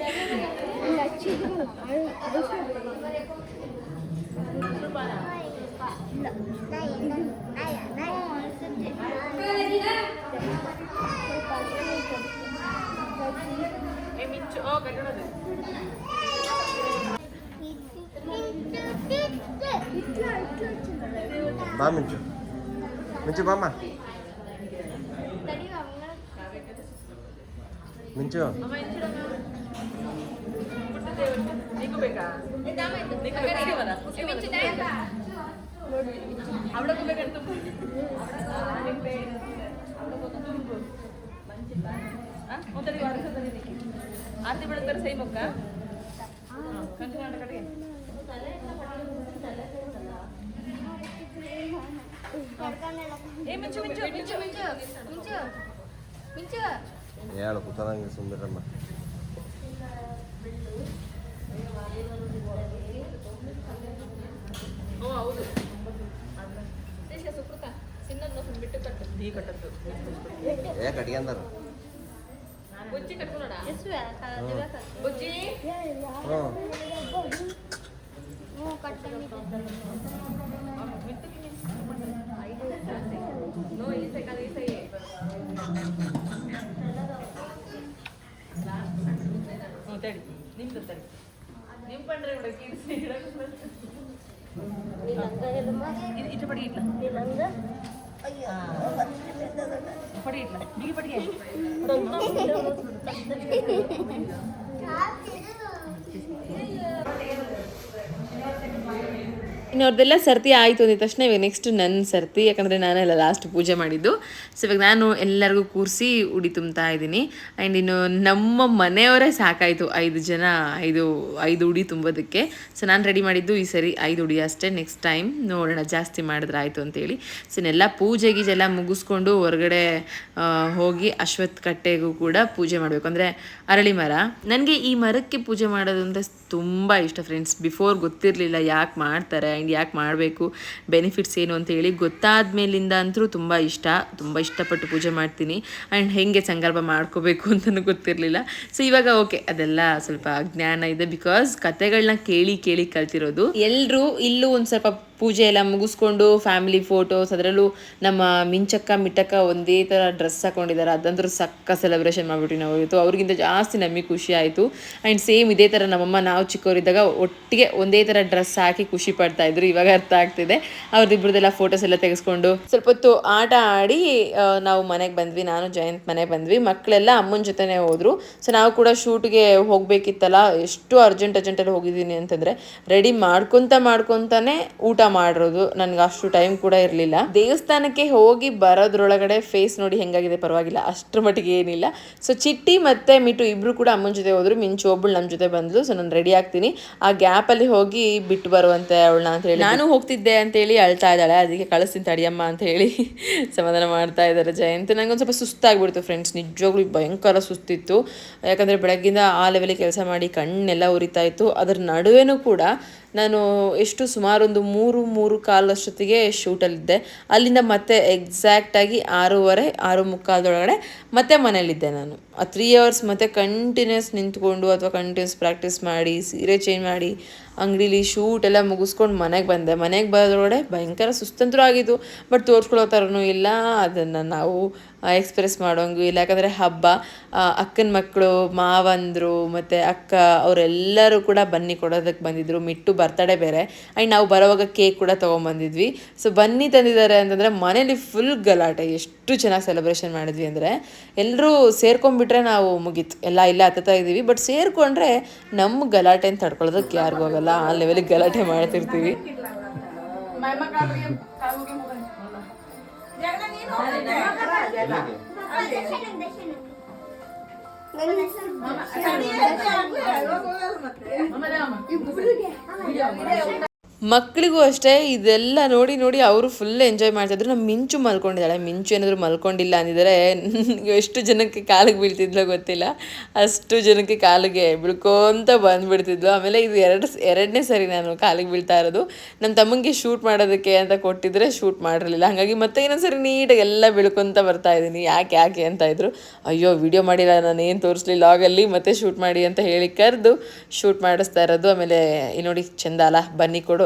ಬಾ ಮಿಂಚು ಮಿಂಚು ಬಾಮ್ಮ ಮಿಂಚು ಆರತಿ ಬಿಡುತ್ತಾರೆ ಸೈ ಮುಖ ఏడు కుతనం చేస్తుంది అమ్మ. ఏ కడిగందరు బుజ్జి కట్టుకున్నాడా? బొచ్చి ತಡಿ ನಿಮ್ದು ತಡಿ ನಿಮ್ ಪಂಡ್ರೆ ಇಟ್ಲ ಪಡಿ ಇಟ್ಲ ಪಡಿ ಇಟ್ಲ ಬಿಗಿ ಪಡಿಗೆ ಇನ್ನು ಸರ್ತಿ ಆಯಿತು ಅಂದಿದ ತಕ್ಷಣ ಇವಾಗ ನೆಕ್ಸ್ಟ್ ನನ್ನ ಸರ್ತಿ, ಯಾಕಂದರೆ ನಾನೆಲ್ಲ ಲಾಸ್ಟ್ ಪೂಜೆ ಮಾಡಿದ್ದು. ಸೊ ಇವಾಗ ನಾನು ಎಲ್ಲರಿಗೂ ಕೂರಿಸಿ ಉಡಿ ತುಂಬ್ತಾ ಇದ್ದೀನಿ. ಆ್ಯಂಡ್ ಇನ್ನು ನಮ್ಮ ಮನೆಯವರೇ ಸಾಕಾಯಿತು ಐದು ಜನ, ಐದು ಐದು ಉಡಿ ತುಂಬೋದಕ್ಕೆ. ಸೊ ನಾನು ರೆಡಿ ಮಾಡಿದ್ದು ಈ ಸರಿ ಐದು ಉಡಿ ಅಷ್ಟೇ. ನೆಕ್ಸ್ಟ್ ಟೈಮ್ ನೋಡೋಣ, ಜಾಸ್ತಿ ಮಾಡಿದ್ರೆ ಆಯಿತು ಅಂತೇಳಿ. ಸೊ ಇನ್ನೆಲ್ಲ ಪೂಜೆ ಗೀಜೆಲ್ಲ ಮುಗಿಸ್ಕೊಂಡು ಹೊರಗಡೆ ಹೋಗಿ ಅಶ್ವತ್ಥ ಕಟ್ಟೆಗೂ ಕೂಡ ಪೂಜೆ ಮಾಡಬೇಕು. ಅಂದರೆ ಅರಳಿ ಮರ. ನನಗೆ ಈ ಮರಕ್ಕೆ ಪೂಜೆ ಮಾಡೋದು ಅಂದರೆ ತುಂಬ ಇಷ್ಟ ಫ್ರೆಂಡ್ಸ್ ಬಿಫೋರ್ ಗೊತ್ತಿರಲಿಲ್ಲ ಯಾಕೆ ಮಾಡ್ತಾರೆ ಆ್ಯಂಡ್ ಯಾಕೆ ಮಾಡಬೇಕು ಬೆನಿಫಿಟ್ಸ್ ಏನು ಅಂತ ಹೇಳಿ ಗೊತ್ತಾದ ಮೇಲಿಂದ ಅಂತೂ ತುಂಬ ಇಷ್ಟ. ತುಂಬ ಇಷ್ಟಪಟ್ಟು ಪೂಜೆ ಮಾಡ್ತೀನಿ. ಆ್ಯಂಡ್ ಹೆಂಗೆ ಸಂಕಲ್ಪ ಮಾಡ್ಕೋಬೇಕು ಅಂತಲೂ ಗೊತ್ತಿರಲಿಲ್ಲ. ಸೊ ಇವಾಗ ಓಕೆ ಅದೆಲ್ಲ ಸ್ವಲ್ಪ ಜ್ಞಾನ ಇದೆ ಬಿಕಾಸ್ ಕತೆಗಳನ್ನ ಕೇಳಿ ಕೇಳಿ ಕಲ್ತಿರೋದು. ಎಲ್ಲರೂ ಇಲ್ಲೂ ಒಂದು ಸ್ವಲ್ಪ ಪೂಜೆ ಎಲ್ಲ ಮುಗಿಸ್ಕೊಂಡು ಫ್ಯಾಮಿಲಿ ಫೋಟೋಸ್ ಅದರಲ್ಲೂ ನಮ್ಮ ಮಿಂಚಕ್ಕ ಮಿಟ್ಟಕ್ಕ ಒಂದೇ ಥರ ಡ್ರೆಸ್ ಹಾಕೊಂಡಿದ್ದಾರೆ. ಅದಂತೂ ಸಕ್ಕ ಸೆಲೆಬ್ರೇಷನ್ ಮಾಡಿಬಿಟ್ಟು ನಾವು ಇವತ್ತು. ಅವ್ರಿಗಿಂತ ಜಾಸ್ತಿ ನಮಗೆ ಖುಷಿ ಆಯಿತು. ಆ್ಯಂಡ್ ಸೇಮ್ ಇದೇ ಥರ ನಮ್ಮಮ್ಮ ನಾವು ಚಿಕ್ಕವರಿದ್ದಾಗ ಒಟ್ಟಿಗೆ ಒಂದೇ ಥರ ಡ್ರೆಸ್ ಹಾಕಿ ಖುಷಿ ಪಡ್ತಾ ಇದ್ರು. ಇವಾಗ ಅರ್ಥ ಆಗ್ತಿದೆ. ಅವ್ರದ್ದಿಬ್ರದ್ದೆಲ್ಲ ಫೋಟೋಸ್ ಎಲ್ಲ ತೆಗೆಸ್ಕೊಂಡು ಸ್ವಲ್ಪ ಹೊತ್ತು ಆಟ ಆಡಿ ನಾವು ಮನೆಗೆ ಬಂದ್ವಿ. ನಾನು, ಜಯಂತ್ ಮನೆಗೆ ಬಂದ್ವಿ. ಮಕ್ಕಳೆಲ್ಲ ಅಮ್ಮನ ಜೊತೆನೇ ಹೋದ್ರು. ಸೊ ನಾವು ಕೂಡ ಶೂಟ್ಗೆ ಹೋಗ್ಬೇಕಿತ್ತಲ್ಲ, ಎಷ್ಟು ಅರ್ಜೆಂಟ್ ಅರ್ಜೆಂಟಲ್ಲಿ ಹೋಗಿದ್ದೀನಿ ಅಂತಂದರೆ ರೆಡಿ ಮಾಡ್ಕೊತ ಮಾಡ್ಕೊತಾನೆ ಊಟ ಮಾಡಿರೋದು ನನ್ಗೆ ಅಷ್ಟು ಟೈಮ್ ಕೂಡ ಇರಲಿಲ್ಲ. ದೇವಸ್ಥಾನಕ್ಕೆ ಹೋಗಿ ಬರೋದ್ರೊಳಗಡೆ ಫೇಸ್ ನೋಡಿ ಹೆಂಗಾಗಿದೆ ಪರವಾಗಿಲ್ಲ, ಅಷ್ಟ್ರ ಮಟ್ಟಿಗೆ ಏನಿಲ್ಲ. ಸೊ ಚಿಟ್ಟಿ ಮತ್ತೆ ಮಿಟು ಇಬ್ರು ಕೂಡ ಅಮ್ಮನ ಜೊತೆ ಹೋದ್ರು, ಮಿಂಚು ಒಬ್ಬಳು ನಮ್ಮ ಜೊತೆ ಬಂದ್ಲು. ಸೊ ನಾನು ರೆಡಿ ಆಗ್ತೀನಿ. ಆ ಗ್ಯಾಪಲ್ಲಿ ಹೋಗಿ ಬಿಟ್ಟು ಬರುವಂತೆ ಅವಳನ್ನ ಅಂತ ಹೇಳಿ. ನಾನು ಹೋಗ್ತಿದ್ದೆ ಅಂತ ಹೇಳಿ ಅಳ್ತಾ ಇದ್ದಾಳೆ. ಅದಕ್ಕೆ ಕಳಿಸ್ತೀನಿ ತಡಿಯಮ್ಮ ಅಂತ ಹೇಳಿ ಸಮಾಧಾನ ಮಾಡ್ತಾ ಇದ್ದಾರೆ ಜಯಂತ್. ನಂಗೊಂದು ಸ್ವಲ್ಪ ಸುಸ್ತಾಗ್ಬಿಡ್ತು ಫ್ರೆಂಡ್ಸ್ ನಿಜವಾಗ್ಲೂ ಭಯಂಕರ ಸುಸ್ತಿತ್ತು. ಯಾಕಂದರೆ ಬೆಳಗ್ಗಿಂದ ಆ ಲೆವೆಲಿಗೆ ಕೆಲಸ ಮಾಡಿ ಕಣ್ಣೆಲ್ಲ ಉರಿತಾ ಇತ್ತು. ಅದ್ರ ನಡುವೆನೂ ಕೂಡ ನಾನು ಎಷ್ಟು ಸುಮಾರು ಒಂದು ಮೂರು ಮೂರು ಕಾಲಷ್ಟೊತ್ತಿಗೆ ಶೂಟಲ್ಲಿದ್ದೆ. ಅಲ್ಲಿಂದ ಮತ್ತೆ ಎಕ್ಸಾಕ್ಟಾಗಿ ಆರೂವರೆ, ಆರು ಮುಕ್ಕಾಲದೊಳಗಡೆ ಮತ್ತೆ ಮನೇಲಿದ್ದೆ ನಾನು. ಆ ತ್ರೀ ಅವರ್ಸ್ ಮತ್ತೆ ಕಂಟಿನ್ಯೂಸ್ ನಿಂತ್ಕೊಂಡು ಅಥವಾ ಕಂಟಿನ್ಯೂಸ್ ಪ್ರಾಕ್ಟೀಸ್ ಮಾಡಿ, ಸೀರೆ ಚೇಂಜ್ ಮಾಡಿ ಅಂಗಡೀಲಿ ಶೂಟ್ ಎಲ್ಲ ಮುಗಿಸ್ಕೊಂಡು ಮನೆಗೆ ಬಂದೆ. ಮನೆಗೆ ಬರೋದ್ರೊಳಗಡೆ ಭಯಂಕರ ಸುಸ್ತಂತರೂ ಆಗಿದ್ದು ಬಟ್ ತೋರಿಸ್ಕೊಳ್ಳೋ ಥರನೂ ಇಲ್ಲ. ಅದನ್ನು ನಾವು ಎಕ್ಸ್ಪ್ರೆಸ್ ಮಾಡೋಂಗು ಇಲ್ಲ. ಯಾಕಂದರೆ ಹಬ್ಬ ಅಕ್ಕನ ಮಕ್ಕಳು ಮಾವಂದರು, ಮತ್ತು ಅಕ್ಕ ಅವರೆಲ್ಲರೂ ಕೂಡ ಬನ್ನಿ ಕೊಡೋದಕ್ಕೆ ಬಂದಿದ್ದರು ಮಿಟ್ಟು ಬರ್ತಡೇ ಬೇರೆ. ಆ್ಯಂಡ್ ನಾವು ಬರೋವಾಗ ಕೇಕ್ ಕೂಡ ತೊಗೊಂಬಂದಿದ್ವಿ. ಸೊ, ಬನ್ನಿ ತಂದಿದ್ದಾರೆ ಅಂತಂದರೆ ಮನೇಲಿ ಫುಲ್ ಗಲಾಟೆ. ಎಷ್ಟು ಚೆನ್ನಾಗಿ ಸೆಲೆಬ್ರೇಷನ್ ಮಾಡಿದ್ವಿ ಅಂದರೆ ಎಲ್ಲರೂ ಸೇರ್ಕೊಂಡ್ಬಿಟ್ರೆ ನಾವು ಮುಗೀತು. ಎಲ್ಲ ಇಲ್ಲ ಹತ್ತತ್ತಾ ಇದ್ದೀವಿ. ಬಟ್ ಸೇರಿಕೊಂಡ್ರೆ ನಮ್ಮ ಗಲಾಟೆನ ತಡ್ಕೊಳ್ಳೋದಕ್ಕೆ ಯಾರಿಗೂ ಆಗಲ್ಲ. ಆ ಲೆವೆಲಿಗೆ ಗಲಾಟೆ ಮಾಡ್ತಿರ್ತೀವಿ ಮಕ್ಕಳಿಗೂ ಅಷ್ಟೇ ಇದೆಲ್ಲ ನೋಡಿ ನೋಡಿ ಅವರು ಫುಲ್ ಎಂಜಾಯ್ ಮಾಡ್ತಿದ್ರು ನಮ್ಮ ಮಿಂಚು ಮಲ್ಕೊಂಡಿದ್ದಾಳೆ. ಮಿಂಚು ಏನಾದರೂ ಮಲ್ಕೊಂಡಿಲ್ಲ ಅಂದಿದ್ರೆ [LAUGHS] ಎಷ್ಟು ಜನಕ್ಕೆ ಕಾಲಿಗೆ ಬೀಳ್ತಿದ್ಲೋ ಗೊತ್ತಿಲ್ಲ. ಅಷ್ಟು ಜನಕ್ಕೆ ಕಾಲಿಗೆ ಬಿಳ್ಕೊಂತ ಬಂದ್ಬಿಡ್ತಿದ್ಲು. ಆಮೇಲೆ ಇದು ಎರಡು ಎರಡನೇ ಸರಿ ನಾನು ಕಾಲಿಗೆ ಬೀಳ್ತಾ ಇರೋದು. ನಮ್ಮ ತಮ್ಮಂಗೆ ಶೂಟ್ ಮಾಡೋದಕ್ಕೆ ಅಂತ ಕೊಟ್ಟಿದ್ರೆ ಶೂಟ್ ಮಾಡಿರಲಿಲ್ಲ. ಹಾಗಾಗಿ ಮತ್ತೆ ಇನ್ನೊಂದ್ಸರಿ ನೀಟಾಗಿ ಎಲ್ಲ ಬಿಳ್ಕೊತ ಬರ್ತಾ ಇದ್ದೀನಿ. ಯಾಕೆ ಯಾಕೆ ಅಂತ ಇದ್ರು. ಅಯ್ಯೋ ವಿಡಿಯೋ ಮಾಡಿಲ್ಲ. ನಾನು ಏನು ತೋರಿಸ್ಲಿಲ್ಲ. ಆಗಲ್ಲಿ ಮತ್ತೆ ಶೂಟ್ ಮಾಡಿ ಅಂತ ಹೇಳಿ ಕರೆದು ಶೂಟ್ ಮಾಡಿಸ್ತಾ ಇರೋದು. ಆಮೇಲೆ ಈ ನೋಡಿ ಚಂದ ಅಲ್ಲ ಬನ್ನಿ ಕೊಡೋದು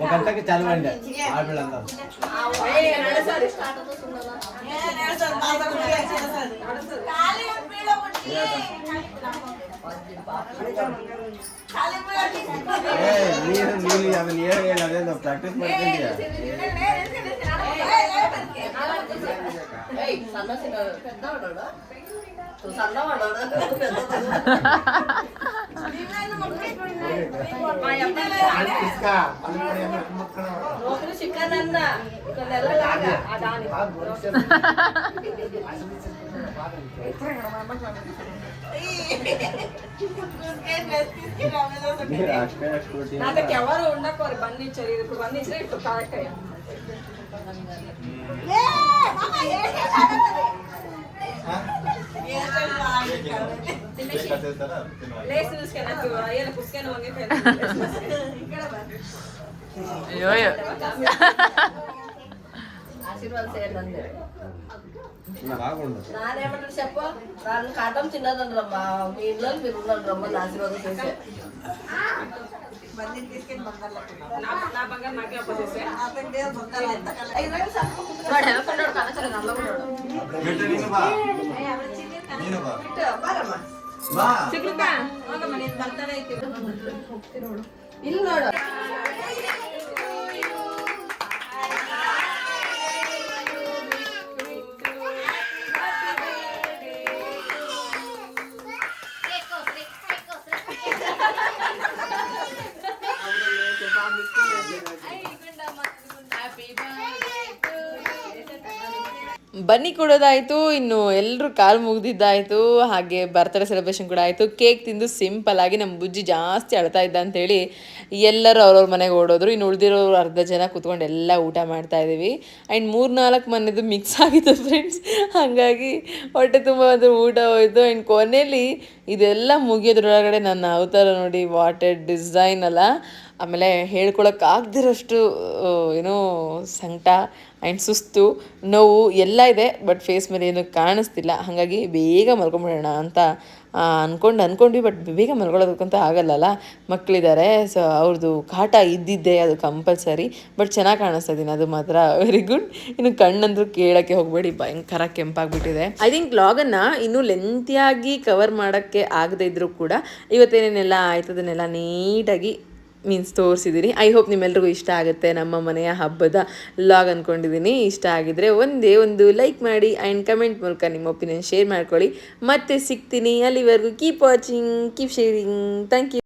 ఒకంతకి చదవండి ఆడపిల్లందరూ మీరు మీరు అవన్నీ ఏడు అదేదో ప్రాక్టీస్ ఎవరు ఉండకోరు బండి ఇచ్చారు ఇప్పుడు బండి ఇచ్చారు ఇప్పుడు కరెక్ట్ అయ్యా అయ్యన పుస్తకాన్ని ಅಯ್ಯೋ ఆశీర్వాద చేయండి బాగుండు నానేమంటారు చెప్పు నాన్న కాటం చిన్నదండ్రమ్మా మీ ఇంట్లో మీరు ఉండండి ఆశీర్వాదం చేసే నా బంగారు ಬಾ. ಬಾ ಬರ್ತಾನೆ ಐತಿ. ಇಲ್ಲ ನೋಡು. ಬನ್ನಿ ಕೊಡೋದಾಯಿತು, ಇನ್ನು ಎಲ್ಲರೂ ಕಾಲು ಮುಗ್ದಿದ್ದಾಯ್ತು, ಹಾಗೆ ಬರ್ತ್ಡೇ ಸೆಲೆಬ್ರೇಷನ್ ಕೂಡ ಆಯಿತು. ಕೇಕ್ ತಿಂದು ಸಿಂಪಲ್ ಆಗಿ ನಮ್ಮ ಬುಜ್ಜಿ ಜಾಸ್ತಿ ಅಳ್ತಾ ಇದ್ದ ಅಂತೇಳಿ ಎಲ್ಲರೂ ಅವ್ರವ್ರ ಮನೆಗೆ ಓಡೋದ್ರು. ಇನ್ನು ಉಳಿದಿರೋರು ಅರ್ಧ ಜನ ಕೂತ್ಕೊಂಡು ಎಲ್ಲ ಊಟ ಮಾಡ್ತಾ ಇದ್ದೀವಿ. ಆ್ಯಂಡ್ ಮೂರು ನಾಲ್ಕು ಮನೆದು ಮಿಕ್ಸ್ ಆಗಿತ್ತು ಫ್ರೆಂಡ್ಸ್ ಹಾಗಾಗಿ ಹೊಟ್ಟೆ ತುಂಬ ಒಂದು ಊಟ ಹೋಯ್ತು. ಆ್ಯಂಡ್ ಕೊನೆಯಲ್ಲಿ ಇದೆಲ್ಲ ಮುಗಿಯೋದ್ರೊಳಗಡೆ ನನ್ನ ಅವತಾರ ನೋಡಿ ವಾಟೆಡ್ ಡಿಸೈನ್ ಅಲ್ಲ. ಆಮೇಲೆ ಹೇಳ್ಕೊಳಕ್ಕೆ ಆಗದಿರೋಷ್ಟು ಏನೋ ಸಂಕಟ ಆ್ಯಂಡ್ ಸುಸ್ತು, ನೋವು ಎಲ್ಲ ಇದೆ ಬಟ್ ಫೇಸ್ ಮೇಲೆ ಏನು ಕಾಣಿಸ್ತಿಲ್ಲ. ಹಾಗಾಗಿ ಬೇಗ ಮಲ್ಕೊಂಬಿಡೋಣ ಅಂತ ಅಂದ್ಕೊಂಡು ಅಂದ್ಕೊಂಡ್ವಿ ಬಟ್ ಬೇಗ ಮಲ್ಕೊಳ್ಳೋದಕ್ಕಂತ ಆಗಲ್ಲಲ್ಲ. ಮಕ್ಕಳಿದ್ದಾರೆ ಸೊ ಅವ್ರದ್ದು ಕಾಟ ಇದ್ದಿದ್ದೆ ಅದು ಕಂಪಲ್ಸರಿ ಬಟ್ ಚೆನ್ನಾಗಿ ಕಾಣಿಸ್ತಾ ಇದ್ದೀನಿ ಅದು ಮಾತ್ರ ವೆರಿ ಗುಡ್ ಇನ್ನು ಕಣ್ಣಂದ್ರು ಕೇಳೋಕ್ಕೆ ಹೋಗಬೇಡಿ. ಭಯಂಕರ ಕೆಂಪಾಗ್ಬಿಟ್ಟಿದೆ. ಐ ಥಿಂಕ್ ಲಾಗನ್ನು ಇನ್ನೂ ಲೆಂತಿಯಾಗಿ ಕವರ್ ಮಾಡೋಕ್ಕೆ ಆಗದೇ ಇದ್ರೂ ಕೂಡ, ಇವತ್ತೇನೇನೆಲ್ಲ ಆಯ್ತದನ್ನೆಲ್ಲ ನೀಟಾಗಿ ಮೀನ್ಸ್ ತೋರಿಸಿದ್ದೀನಿ ಐ ಹೋಪ್ ನಿಮ್ಮೆಲ್ರಿಗೂ ಇಷ್ಟ ಆಗುತ್ತೆ ನಮ್ಮ ಮನೆಯ ಹಬ್ಬದ ಲಾಗ್ ಅಂದ್ಕೊಂಡಿದ್ದೀನಿ ಇಷ್ಟ ಆಗಿದ್ರೆ ಒಂದೇ ಒಂದು ಲೈಕ್ ಮಾಡಿ ಆ್ಯಂಡ್ ಕಮೆಂಟ್ ಮೂಲಕ ನಿಮ್ಮ ಒಪಿನಿಯನ್ ಶೇರ್ ಮಾಡ್ಕೊಳ್ಳಿ. ಮತ್ತೆ ಸಿಗ್ತೀನಿ ಅಲ್ಲಿವರೆಗೂ. Keep watching keep sharing thank you